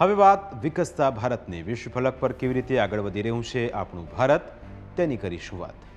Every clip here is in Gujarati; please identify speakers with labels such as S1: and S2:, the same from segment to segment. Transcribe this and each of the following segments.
S1: હવે વાત વિકસતા ભારતની વિશ્વ ફલક પર કેવી રીતે આગળ વધી રહ્યું છે આપણું ભારત તેની કરીશું વાત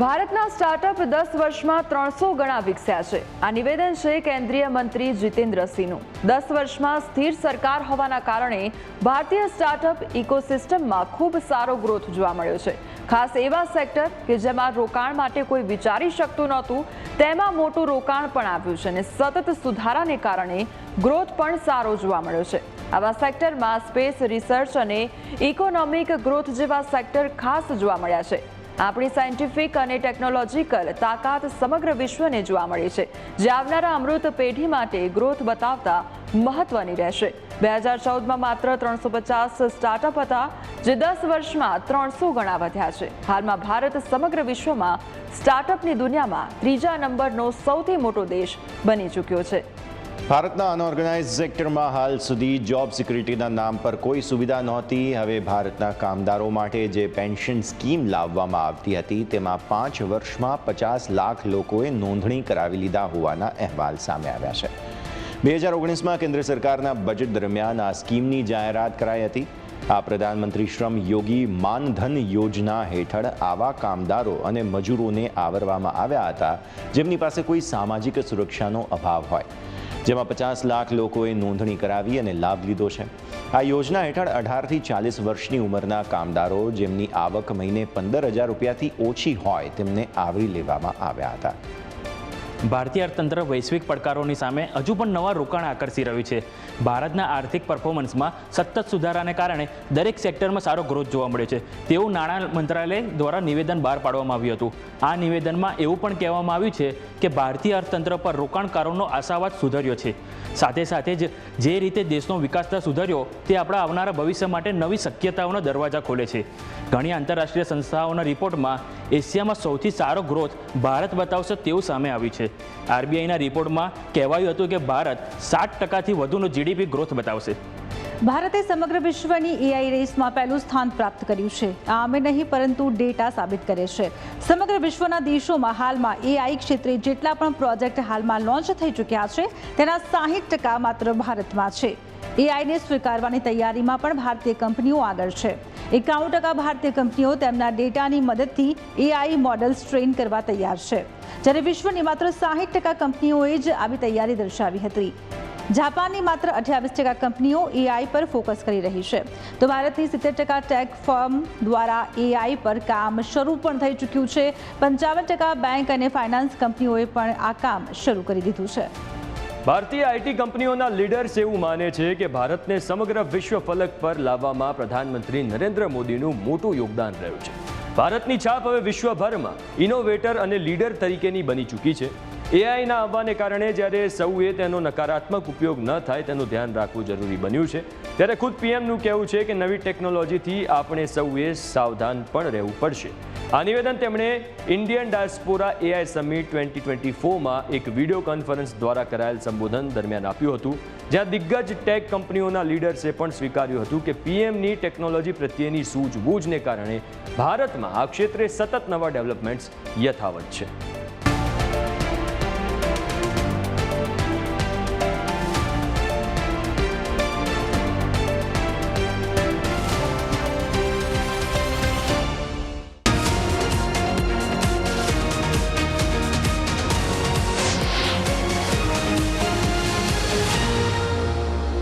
S2: ભારતના સ્ટાર્ટઅપ દસ વર્ષમાં ત્રણસો ગણા વિકસ્યા છે. આ નિવેદન છે કેન્દ્રીય મંત્રી જીતેન્દ્રસિંહનું દસ વર્ષમાં સ્થિર સરકાર હોવાના કારણે ભારતીય સ્ટાર્ટઅપ ઇકોસિસ્ટમમાં ખૂબ સારો ગ્રોથ જોવા મળ્યો છે. ખાસ એવા સેક્ટર કે જેમાં રોકાણ માટે કોઈ વિચારી શકતું નહોતું, તેમાં મોટું રોકાણ પણ આવ્યું છે અને સતત સુધારાને કારણે ગ્રોથ પણ સારો જોવા મળ્યો છે. આવા સેક્ટરમાં સ્પેસ રિસર્ચ અને ઇકોનોમિક ગ્રોથ જેવા સેક્ટર ખાસ જોવા મળ્યા છે. આપણી સાયન્ટિફિક અને ટેકનોલોજીકલ તાકાત સમગ્ર વિશ્વને જોવા મળી છે, જે આવનારા અમૃત પેઢી માટે ગ્રોથ બતાવતા મહત્વની રહેશે. બે હજાર ચૌદમાં માત્ર ત્રણસો પચાસ સ્ટાર્ટઅપ હતા, જે દસ વર્ષમાં ત્રણસો ગણા વધ્યા છે. હાલમાં ભારત સમગ્ર વિશ્વમાં સ્ટાર્ટઅપની દુનિયામાં ત્રીજા નંબરનો સૌથી મોટો દેશ બની ચૂક્યો છે.
S3: ભારતના અનઓર્ગેનાઇઝ સેક્ટરમાં હાલ સુધી જોબ સિક્યુરિટીના નામ પર કોઈ સુવિધા નહોતી. હવે ભારતના કામદારો માટે જે પેન્શન સ્કીમ લાવવામાં આવતી હતી, તેમાં પાંચ વર્ષમાં પચાસ લાખ લોકોએ નોંધણી કરાવી લીધા હોવાના અહેવાલ સામે આવ્યા છે. બે હજાર ઓગણીસમાં કેન્દ્ર સરકારના બજેટ દરમિયાન આ સ્કીમની જાહેરાત કરાઈ હતી. આ પ્રધાનમંત્રી શ્રમ યોગી માનધન યોજના હેઠળ આવા કામદારો અને મજૂરોને આવરવામાં આવ્યા હતા, જેમની પાસે કોઈ સામાજિક સુરક્ષાનો અભાવ હોય. જેમાં પચાસ લાખ લોકોએ નોંધણી કરાવી અને લાભ લીધો છે. આ યોજના હેઠળ અઢારથી ચાલીસ વર્ષની ઉંમરના કામદારો જેમની આવક મહિને પંદર હજાર રૂપિયાથી ઓછી હોય તેમને આવરી લેવામાં આવ્યા હતા.
S4: ભારતીય અર્થતંત્ર વૈશ્વિક પડકારોની સામે હજુ પણ નવા રોકાણ આકર્ષી રહ્યું છે. ભારતના આર્થિક પરફોર્મન્સમાં સતત સુધારાને કારણે દરેક સેક્ટરમાં સારો ગ્રોથ જોવા મળે છે. તેવું નાણાં મંત્રાલય દ્વારા નિવેદન બહાર પાડવામાં આવ્યું હતું. આ નિવેદનમાં એવું પણ કહેવામાં આવ્યું છે કે ભારતીય અર્થતંત્ર પર રોકાણકારોનો આશાવાદ સુધર્યો છે. સાથે સાથે જ જે રીતે દેશનો વિકાસ દર સુધર્યો, તે આપણા આવનારા ભવિષ્ય માટે નવી શક્યતાઓના દરવાજા ખોલે છે. ઘણી આંતરરાષ્ટ્રીય સંસ્થાઓના રિપોર્ટમાં એશિયામાં સૌથી સારો ગ્રોથ ભારત બતાવશે તેવું સામે આવ્યું છે. આરબીઆઈના રિપોર્ટમાં કહેવાયું હતું કે ભારત સાત ટકાથી વધુનો જીડીપી ગ્રોથ બતાવશે.
S5: ભારતે સમગ્ર વિશ્વની એઆઈ રેસમાં પહેલું સ્થાન પ્રાપ્ત કર્યું છે. આ અમે નહીં, પરંતુ ડેટા સાબિત કરે છે. સમગ્ર વિશ્વના દેશોમાં હાલમાં એઆઈ ક્ષેત્રે જેટલા પણ પ્રોજેક્ટ હાલમાં લોન્ચ થઈ ચૂક્યા છે, તેના સાહીઠ ટકા માત્ર ભારતમાં છે. એઆઈને સ્વીકારવાની તૈયારીમાં પણ ભારતીય કંપનીઓ આગળ છે. એકાણું ટકા ભારતીય કંપનીઓ તેમના ડેટાની મદદથી એઆઈ મોડલ્સ ટ્રેન કરવા તૈયાર છે. જ્યારે વિશ્વની માત્ર સાહીઠ ટકા કંપનીઓએ જ આવી તૈયારી દર્શાવી હતી. જાપાનની માત્ર અઠ્યાવીસ ટકા કંપનીઓ એઆઈ પર ફોકસ કરી રહી છે. તો ભારતની સિત્તેર ટકા ટેક ફર્મ દ્વારા એઆઈ પર કામ શરૂ પણ થઈ ચૂક્યું છે. પંચાવન ટકા બેંક અને ફાઇનાન્સ કંપનીઓએ પણ આ કામ શરૂ કરી દીધું છે.
S6: ભારતીય આઈટી કંપનીઓના લીડર્સ એવું માને છે કે ભારતને સમગ્ર વિશ્વ ફલક પર લાવવામાં પ્રધાનમંત્રી નરેન્દ્ર મોદીનું મોટું યોગદાન રહ્યું છે. ભારતની છાપ હવે વિશ્વભરમાં ઇનોવેટર અને લીડર તરીકેની બની ચૂકી છે. એઆઈના આવવાને કારણે જ્યારે સૌએ તેનો નકારાત્મક ઉપયોગ ન થાય તેનું ધ્યાન રાખવું જરૂરી બન્યું છે. ત્યારે ખુદ પીએમનું કહેવું છે કે નવી ટેકનોલોજીથી આપણે સૌએ સાવધાન પણ રહેવું પડશે. આ નિવેદન તેમણે Indian diaspora AI summit twenty twenty ફોરમાં એક વીડિયો કોન્ફરન્સ દ્વારા કરાયેલ સંબોધન દરમિયાન આપ્યું હતું, જ્યાં દિગ્ગજ ટેક કંપનીઓના લીડર્સે પણ સ્વીકાર્યું હતું કે પીએમની ટેકનોલોજી પ્રત્યેની સૂઝબૂઝને કારણે ભારતમાં આ ક્ષેત્રે સતત નવા ડેવલપમેન્ટ્સ યથાવત છે.